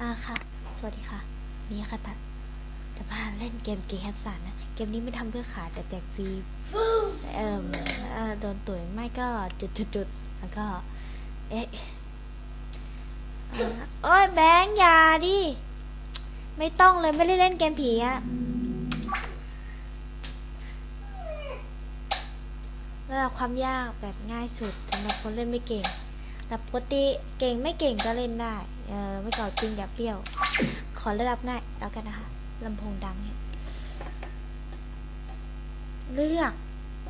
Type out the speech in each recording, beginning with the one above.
อ่าค่ะ สวัสดีค่ะนี่ค่ะตัดจะมาเล่นเกมเกมแคสสันนะ เกมนี้ไม่ทำเพื่อขายแต่แจกฟรีเอ่อโดนตุ๋ยไม่ก็จุดจุดจุดๆแล้วก็ เอ๊ะอ่าโอ้ยแบงค์ยาดิ ไม่ต้องเลยไม่ได้เล่นเกมผีอะระดับความยากแบบง่ายสุดสำหรับคนเล่นไม่เก่ง แต่ปกติเก่งไม่เก่งก็เล่นได้ เออไม่ก่อจริงอย่าเปรี้ยว ขอระดับง่ายแล้วกันนะคะลำโพงดังเนี่ยเลือก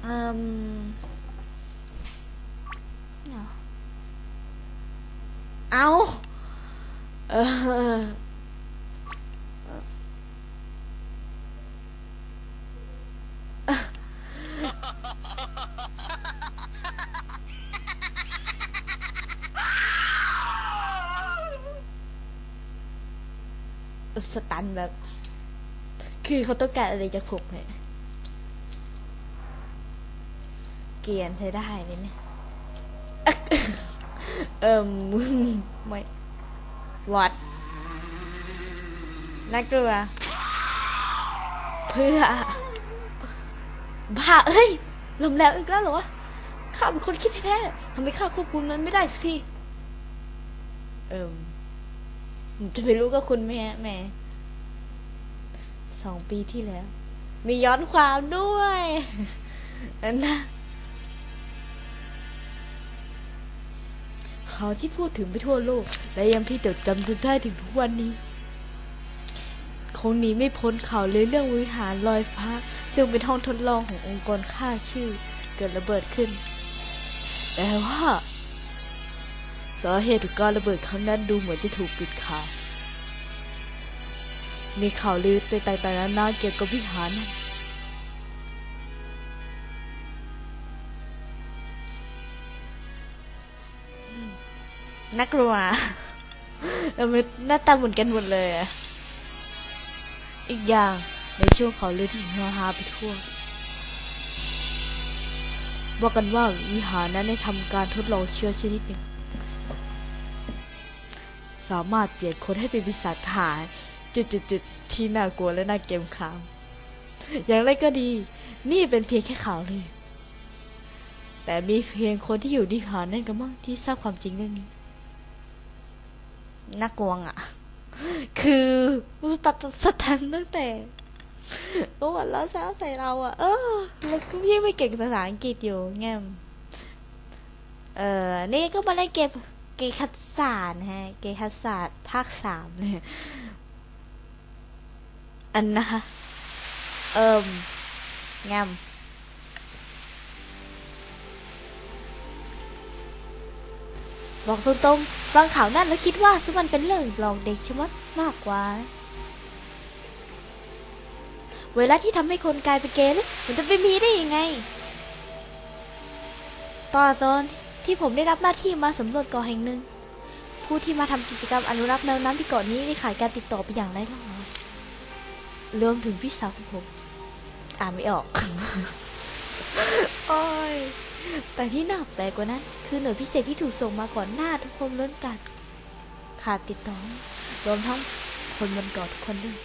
เอ่มเนาะเอาเออ สตันแบบ คือเขาต้องการอะไรจากผมเนี่ยเกียนใช้ได้เลยเนี่ยเอิ่มไม่วัดน่ากลัวเพื่อ บ้า เอ้ยลมแล้วอีกแล้วเหรอวะข้าเป็นคนคิดแท้ๆทำไมข้าควบคุมนั้นไม่ได้สิ เอิ่ม จะไปรู้กับคุณไหมฮะแหม่สองปีที่แล้ว มีย้อนความด้วยอันนะเขาที่พูดถึงไปทั่วโลก และยังพี่จดจำจนได้ถึงทุกวันนี้ คงหนีไม่พ้นข่าวเลยเรื่องวิหารลอยฟ้า ซึ่งเป็นห้องทดลองขององค์กรค่าชื่อ เกิดระเบิดขึ้น แต่ว่าาเหตุของการระเบิดครั้งนั้นดูเหมือนจะถูกปิดข่าว มีข่าวลือไปต่างๆนานาเกี่ยวกับวิหารนั้นอืมน่ากลัวเออมันหน้าตาเหมือนกันหมดเลยอะอีกอย่างในช่วงข่าวลือที่ฮือฮาไปทั่ว บอกกันว่าวิหารนั้นได้ทำการทดลองเชื้อชนิดหนึ่ง สามารถเปลี่ยนคนให้เป็นปีศาจขาย จุดๆๆที่น่ากลัวและน่าเกรงขามอย่างไรก็ดี นี่เป็นเพียงแค่ข่าวเลยแต่มีเพียงคนที่อยู่ที่หานั่นกันมั้งที่ทราบความจริงเรื่องนี้น่ากลัวอะ คือมันตัดสตันตั้งแต่เมื่อวันแล้วเช้าใส่เราอะ เออแล้วก็พี่ไม่เก่งภาษาอังกฤษอยู่แง่มเออนี่ก็มาเล่นเกม เกย์คัดศาสตร์นฮะ เกย์คัดศาสตร์ภาคสามเนี่ยอันนะคะเอิมงามบอกตรงๆฟังข่าวนั่นแล้วคิดว่าซึ่งมันเป็นเรื่องหลอกเด็กช่ไหมากกว่า เวลาที่ทำให้คนกลายเป็นเกย์เนี่ยมันจะไปมีได้ยังไง ต่อตอน ที่ผมได้รับหน้าที่มาสำรวจเกาะแห่งหนึ่ง ผู้ที่มาทำกิจกรรมอนุรักษ์แมวน้ำที่เกาะนี้ได้ขาดการติดต่อไปอย่างไร้ร่องรอยรวมถึงพี่สาวของผม อ่านไม่ออก โอ้ย แต่ที่น่าแปลกกว่านั้นคือหน่วยพิเศษที่ถูกส่งมาก่อนหน้าทุกคนล้นกันขาดติดต่อ รวมทั้งคนบนเกาะทุกคนด้วย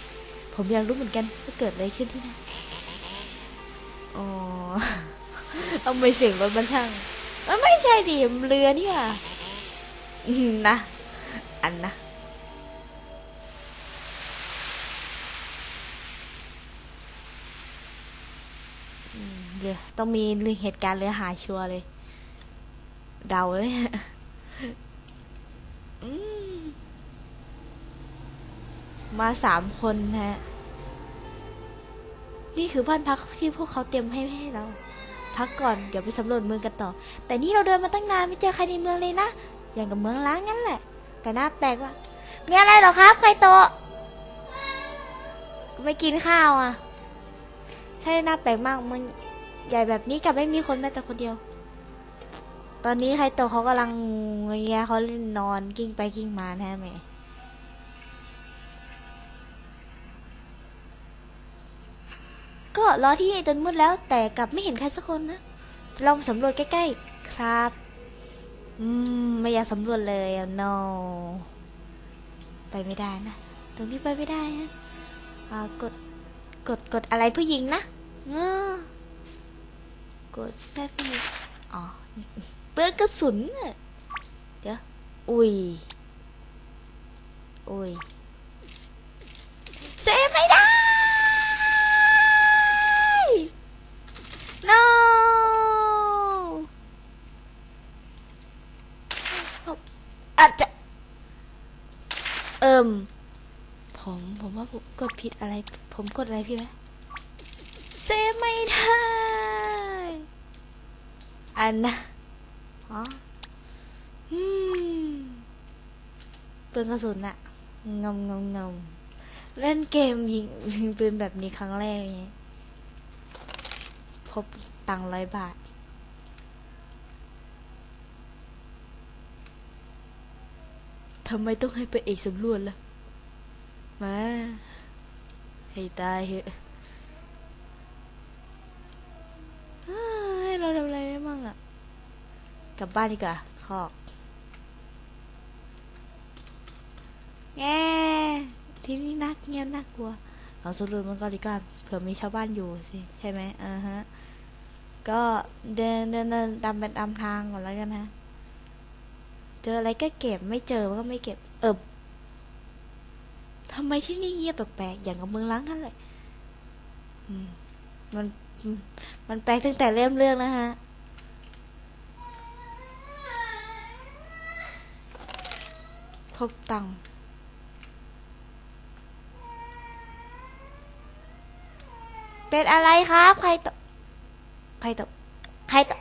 ผมอยากรู้เหมือนกันว่าเกิดอะไรขึ้นที่นั่น อ๋อ เอาไม่เสียงรถมันช่าง เอ้ยไม่ใช่ดิมเรือนี่หว่านะอันนะเรือต้องมีเรื่องเหตุการณ์เรือหายชัวร์เลย เดาเลยมาสามคนนะฮะ นี่คือบ้านพักที่พวกเขาเตรียมให้ให้เรา พักก่อนเดี๋ยวไปสำรวจเมืองกันต่อ แต่นี่เราเดินมาตั้งนานไม่เจอใครในเมืองเลยนะ อย่างกับเมืองล้างงั้นแหละ แต่หน่าแปลกว่ามีอะไรหรอครับใครโตะไม่กินข้าวอะ ใช่หน่าแปลกมากมันใหญ่แบบนี้กับไม่มีคนแม้แต่คนเดียว ตอนนี้ใครโตะเขากำลังเงี้ยเขาเล่นนอนกิ้งไปกิ้งมาแน่แม่ ก็รอที่นี่จนมืดแล้วแต่กลับไม่เห็นใครสักคนนะจะลองสำรวจใกล้ๆ ครับ อืม ไม่อยากสำรวจเลยอะ no ไปไม่ได้นะ ตรงนี้ไปไม่ได้ฮะอ่ากด กด กดอะไรผู้หญิงนะเออกดแซดผู้หญิงอ๋อเปลือกกระสุนเดี๋ยว อุ้ย อุ้ยเซฟไม่ได้ no อาจจะ เอิมผมผมว่าผมกดผิดอะไร ผมกดอะไรพี่ไหมเซฟไม่ได้ อันนะอ๋ออืมเปลืองกระสุนอะงงงงงเล่นเกมยิงยิงปืนแบบนี้ครั้งแรกไงพบตังร้อยบาท ทำไมต้องให้ไปเอกสำรวจล่ะ มา ให้ตายเหอะให้เราทำอะไรได้มั่งอะกลับบ้านดีกว่าคอกแง่ที่นี่นักเงียบน่ากลัว เราสำรวจมันก็ดีกว่าเผื่อมีชาวบ้านอยู่สิ ใช่ไหมอ่าฮะ ก็เดินเดินเดินตามไปตามทางก่อนแล้วกันนะ เจออะไรก็เก็บ ไม่เจอก็ไม่เก็บ เอิบทำไมที่นี่เงียบแปลกๆอย่างกับเมืองล้างกันเลยมัน มันแปลกตั้งแต่เริ่มเรื่องนะฮะพบตังเป็นอะไรครับ ใครตกใครตกใครตก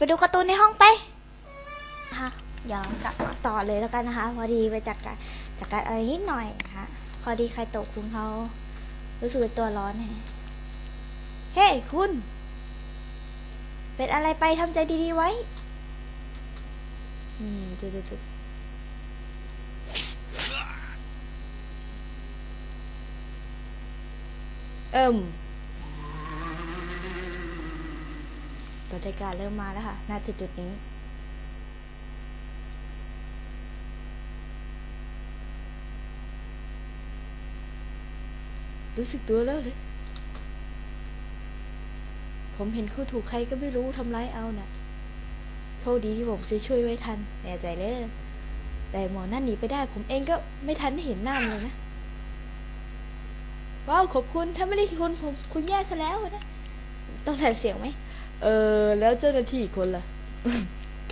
ไปดูการ์ตูนในห้องไปนะคะเดี๋ยวกลับมาต่อเลยแล้วกันนะคะ พอดีไปจัดการจัดการอะไรนิดหน่อยนะคะพอดีใครตกคุณเขารู้สึกตัวร้อนแฮะเฮ้ คุณ เป็นอะไรไปทำใจดีๆไว้ อืมจุดจุดเอิ่ม รรยากาศเริ่มมาแล้วค่ะณจุดจุดนี้รู้สึกตัวแล้วเลยผมเห็นคู่ถูกใครก็ไม่รู้ทำร้ายเอาน่ะโชคดีที่ผมช่วยช่วยไว้ทัน แน่ใจเลยแต่หมอนั่นหนีไปได้ ผมเองก็ไม่ทันได้เห็นหน้ามันเลยนะ ว้าว ขอบคุณ ถ้าไม่ได้คุณผมคุณแย่ซะแล้วนะ ต้องแถมเสียงไหม เออ แล้วเจ้าหน้าที่อีกคนล่ะ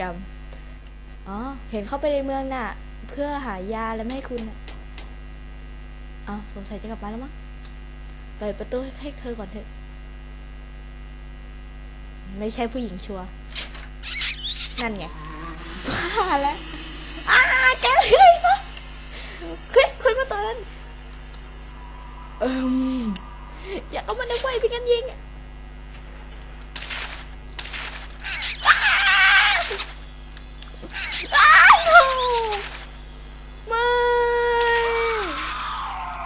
กรรมอ๋อ เห็นเข้าไปในเมืองน่ะ เพื่อหายาและไม่ให้คุณน่ะอ๋อสงสัยจะกลับมาแล้วมั้งเปิดประตูให้ให้เธอก่อนเถอะ ไม่ใช่ผู้หญิงชัวร์นั่นไงบ้าแล้วอ้าแกเฮ้ยมาเฮ้ยคนมาตอนนั้นเอิมอยากเอามันเอาไว้เป็นกันยิงอะอ้าวไม่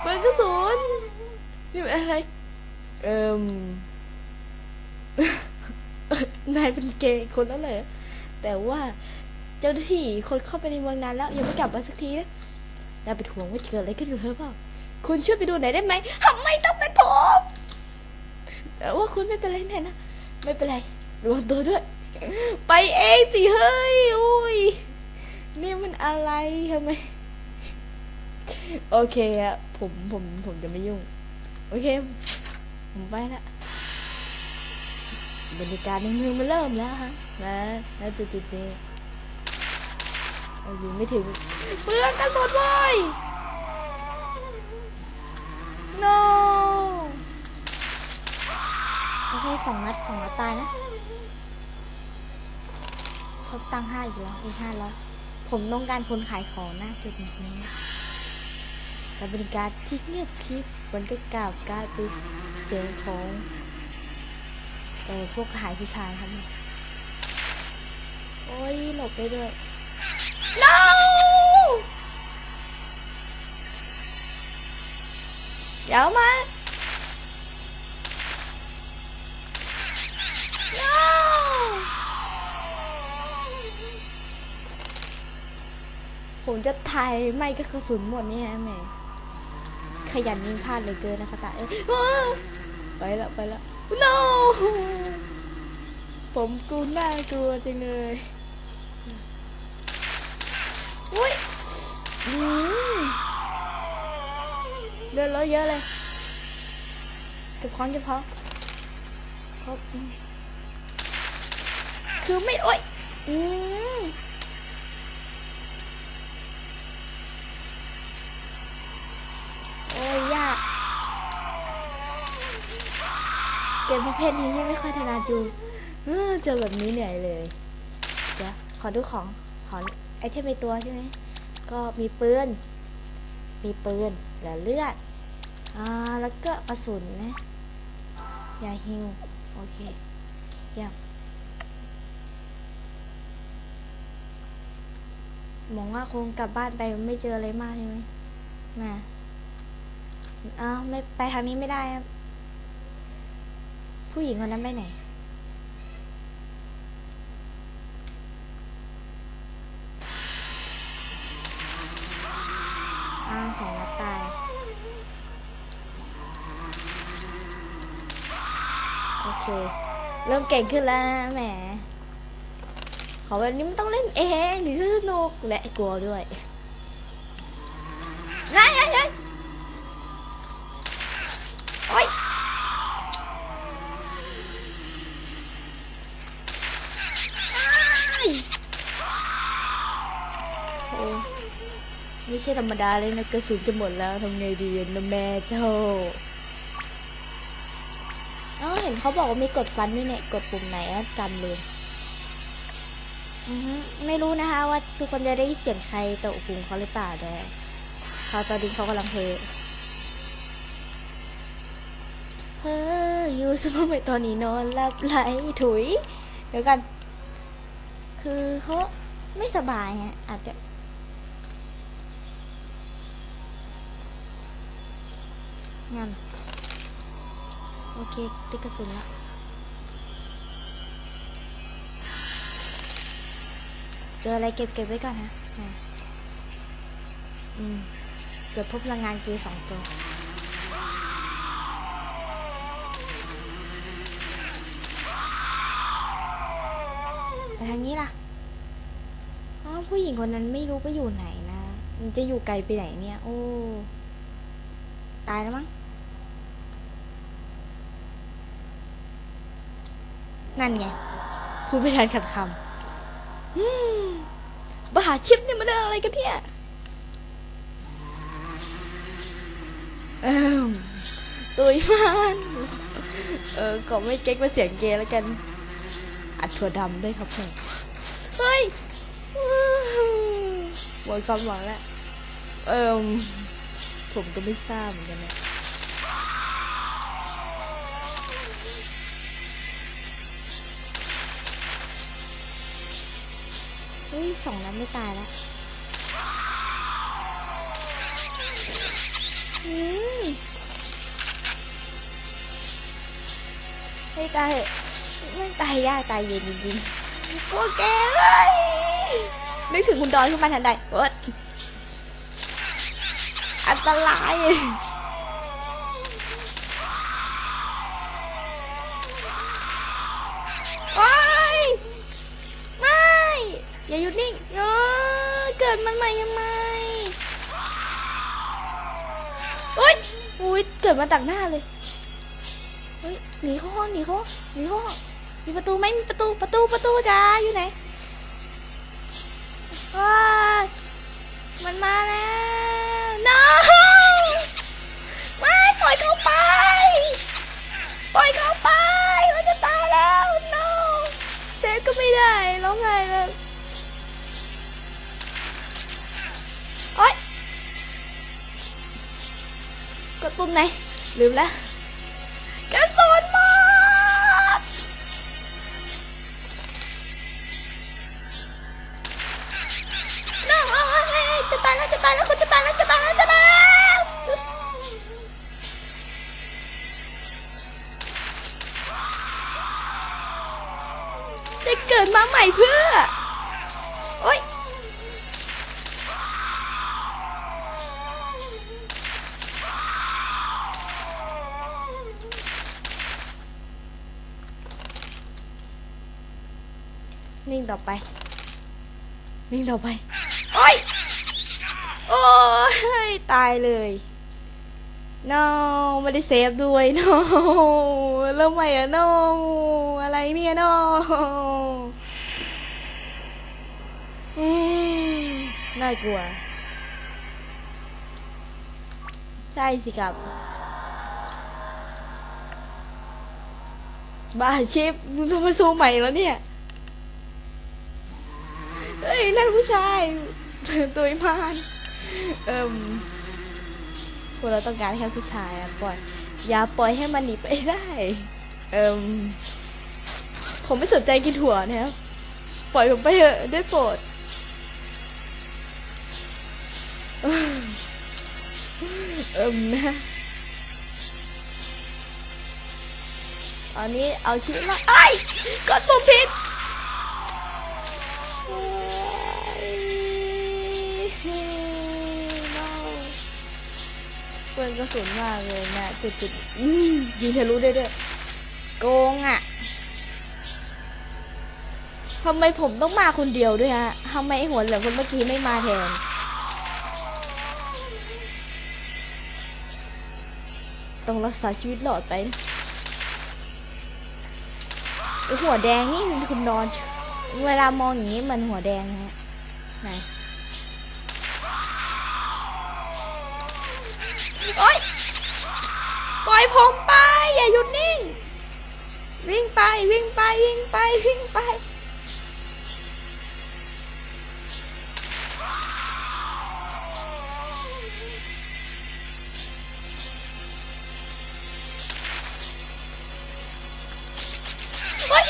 เปิดกระสุนนี่เป็นอะไร เอิม นายเป็นเกย์ คนแล้วเหรอแต่ว่าเจ้าหน้าที่คนเข้าไปในเมืองนานแล้วยังไม่กลับมาสักทีนะนายเป็นห่วงว่าจะเกิดอะไรขึ้นกับเธอเปล่าคุณช่วยไปดูหน่อยได้ไหมทำไมต้องเป็นผมแต่ว่าคุณไม่เป็นไรแน่นะไม่เป็นไรระวังตัวด้วย ไปเองสิเฮ้ยอุ้ยนี่มันอะไรทำไมโอเคอะผมผมผมจะไม่ยุ่ง โอเค ผมไปละ บรรยากาศในเมืองมันเริ่มแล้วฮะนะณจุดจุดๆนี้ยิงไม่ถึงเปลืองกระสุนเว้ย no โอเคสองนัดสองนัดตายนะครบตังห้าอีกแล้วอีกห้าแล้ว ผมต้องการคนขายของหน้าจุดนี้แต่บรรยากาศที่เงียบคลิปมันก็กล่าวกลายเป็นเสียงของ เออพวกขายผู้ชายครับเนี่ยโอ้ยหลบไปด้วย no เดี๋ยวมา no ผมจะถ่ายไม่ก็กระสุนหมดเนี่ยแหมขยันยิงพลาดเลยเกินนะคะตาเอ้ยไปและไปและ no ผมกูน่ากลัวจังเลยอุ้ยอืมเดินรถเยอะเลยเก็บของเก็บของครับอืมคือไม่โอ้ยอืมโอ้ยยาก เก มประเภทนี้ยังไม่ค่อยถนัดจูเออเจอแบบนี้เหนื่อยเลยเดี๋ยวขอดูของขอไอเทมในตัวใช่ไหมก็มีปืน มีปืนเหลือเลือดอ่าแล้วก็กระสุนนะยาฮิวโอเคเยี่ยมหมองว่าคงกลับบ้านไปไม่เจออะไรมากใช่ไหมมาอ้าวไม่ไปทางนี้ไม่ได้ครับ ผู้หญิงคนนั้นไปไหนอาสองนัดตาย โอเค เริ่มเก่งขึ้นแล้วแหม ขอแบบนี้มันต้องเล่นเองถึงจะสนุกและกลัวด้วยไงไงโอ๊ย โอ้ไม่ ใช่ธรรมดาเลยนะกระสุนจะหมดแล้วทำไงดีนะแม่เจ้าอ๋อเห็นเขาบอกว่ามีกดฟันนี่เนี่ยกดปุ่มไหนอะจำเลยอือฮึไม่รู้นะคะว่าทุกคนจะได้ยินเสียงใครตะหุงเขาหรือเปล่าแต่เขาตอนนี้เขากำลังเพลเพ้ออยู่สมองไปตอนนี้นอนหลับไหลถุย เดี๋ยวกัน คือเขาไม่สบายฮะอาจจะ งันโอเคติดกระสุนละเจออะไรเก็บเก็บไว้ก่อนฮะอืมเกิดพบพลังงานเกยสองตัวไปทางนี้ล่ะอ๋อผู้หญิงคนนั้นไม่รู้ไปอยู่ไหนนะ มันจะอยู่ไกลไปไหนเนี่ย โอ้ ตายแล้วมั้ง นั่นไงคุณไม่ทันขัดคำอืมบาหาชิปนี่มันอะไรกันเนี่ยเอมตุยมันเออขอไม่เก๊กมาเสียงเกย์แล้วกัน อัดถั่วดำด้วยครับผมเฮ้ยหมดความหวังแล้วเออผมก็ไม่ทราบเหมือนกันนะ ยสองนั้นไม่ตายแล้วอืมไม่ตายเหอะไม่ตายยากตายเย็นจริงๆโอเคเลยนึกถึงคุณดอนขึ้นมาทันใดเอิดอันตรายโอ๊ยไม่ อย่าหยุดนิ่งเออ เกิดมันใหม่ทำไมโอ๊ยอุ้ยเกิดมาตักหน้าเลยเฮ้ยหนีเข้าห้องหนีเข้าห้องหนีเข้าห้องมีประตูไหมมีประตูประตูประตูจ้าอยู่ไหนว้ายมันมาแล้ว no ไม่ปล่อยเขาไป ปล่อยเขาไปมันจะตายแล้ว no เซฟก็ไม่ได้ร้องไห้แบบ กดปุ่ม ต่อไป วิ่งต่อไป โอ้ย โอ้ย ตายเลย no ไม่ได้เซฟด้วย no เริ่มใหม่อะ no อะไรเนี่ย no อืมน่ากลัว ใช่สิครับบ้าชิปมึงต้องมาสู้ใหม่แล้วเนี่ยเฮ้ย นั่นผู้ชายตัวมานเอิ่มพวกเราต้องการแค่ผู้ชายอะปล่อย อย่าปล่อยให้มันหนีไปได้ เอิ่มผมไม่สนใจกินถั่วนะครับปล่อยผมไปเถอะได้โปรดเอิ่มนะตอนนี้เอาชีวิตมาไอ้กดปุ่มผิด เปินกระสุนมากเลยนะจุดจุดๆยิงทะลุได้ด้วยโกงอะทำไมผมต้องมาคนเดียวด้วยฮะทำไมไอ้หัวเหลืองคนเมื่อกี้ไม่มาแทนต้องรักษาชีวิตหลอดไปนะหัวแดงนี่คุณนอน เวลามองอย่างนี้มันหัวแดงฮะไหน ปล่อยผมไป อย่าหยุดนิ่ง วิ่งไปวิ่งไปวิ่งไปวิ่งไปเฮ้ย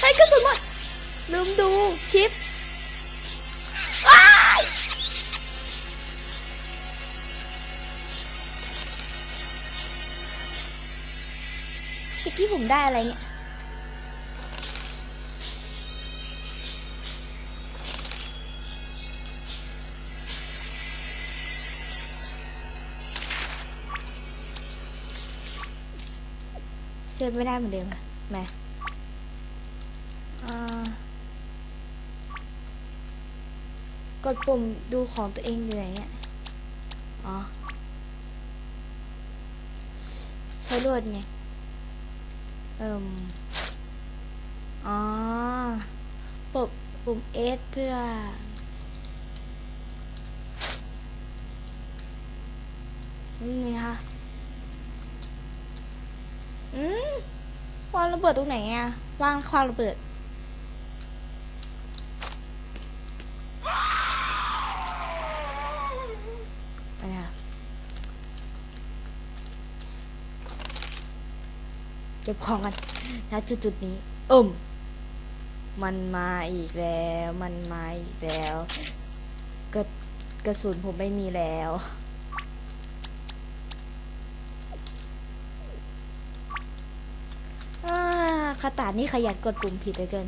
เฮ้กระสุนหมดลืมดูชิป ได้อะไรเนี่ยเซฟไม่ได้เหมือนเดิมค่ะแหม่อ่ากดปุ่มดูของตัวเองอยู่ไหนเนี่ยอ๋อใช้รวดไง เอิ่มอ๋อปุ่มปุ่ม S เพื่อ นี่นะคะอืมวางระเบิดตรงไหนอะวางความระเบิด ไปค่ะเก็บของกันนะจุดจุดนี้เอิ่มมันมาอีกแล้ว มันมาอีกแล้วกระกระสุนผมไม่มีแล้วอาคาตานี่ขยันกดปุ่มผิดเหลือเกิน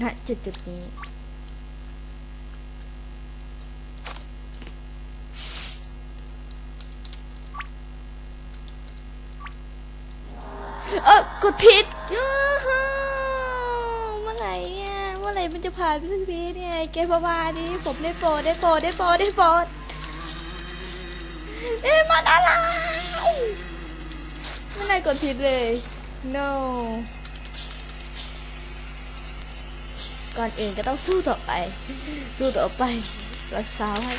นะจุดจุดนี้ กดผิดเมื่อไหร่เนี่ยเมื่อไหร่มันจะผ่านไปสักทีเนี่ยไอ้เกมบ้าๆนี้ผมได้โปรดได้โปรดได้โปรดได้โปรดเอ๊ะมันอะไรไม่ได้กดผิดเลย no ก่อนอื่นก็ต้องสู้ต่อไป สู้ต่อไป รักษาไว้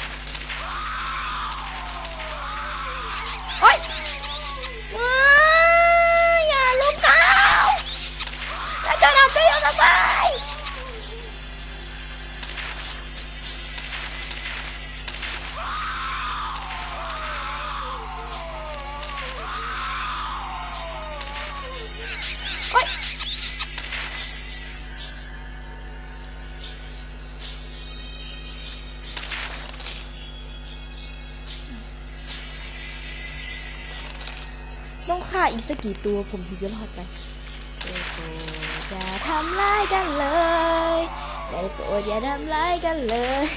ต้องฆ่าอีกสักกี่ตัวผมถึงจะรอดไปอย่าทำร้ายกันเลยได้โปรดอย่าทำร้ายกันเลย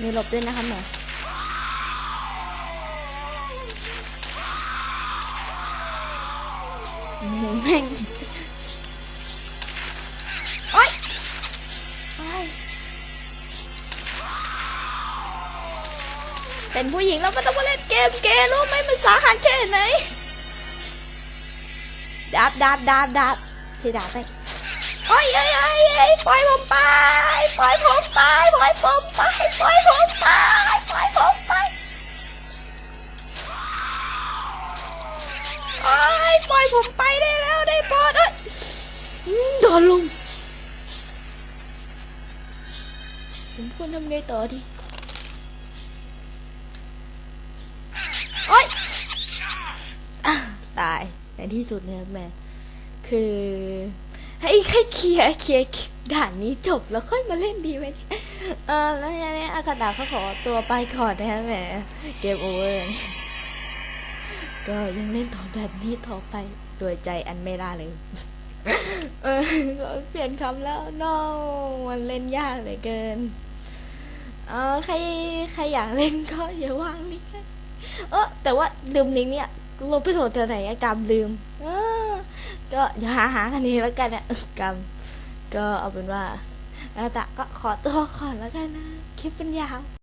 มีหลบด้วยนะครับแม่ เป็นผู้หญิงแล้วก็ต้องมาเล่นเกมเกรู้ไหมมันสาหัสแค่ไหนดาบดาบดาบดาบใช่ดาบไหมโอ้ยเอ้ยเอ้ยปล่อยผมไปปล่อยผมไปปล่อยผมไปปล่อยผมไปปล่อยผมไปโอ้ยปล่อยผมไปได้แล้วได้โปรดเอ้ยอืมโดนลุมผมควรทำไงต่อดีโอ๊ยอะตาย ในที่สุดเนี่ยแม่คือให้แค่เคลียร์เคลียร์ด่านนี้จบแล้วค่อยมาเล่นดีไหมเออแล้วทีนี้อาคาดาเขาขอตัวไปก่อนนะแหมเกมโอเวอร์เนี่ยก็ยังเล่นต่อแบบนี้ต่อไปโดยใจอันไม่ล่าเลย เออก็เปลี่ยนคำแล้ว no มันเล่นยากเหลือเกิน เออใครใครอยากเล่นก็อย่าว่างนี่เออแต่ว่าลืมลิงเนี่ย ลงไปโหลดที่ไหนอะกำลืมก็อย่าหาหากันนี้แล้วกันเนี่ยกำก็เอาเป็นว่าแล้วแต่ก็ขอตัวก่อนแล้วกันนะ คลิปเป็นยาว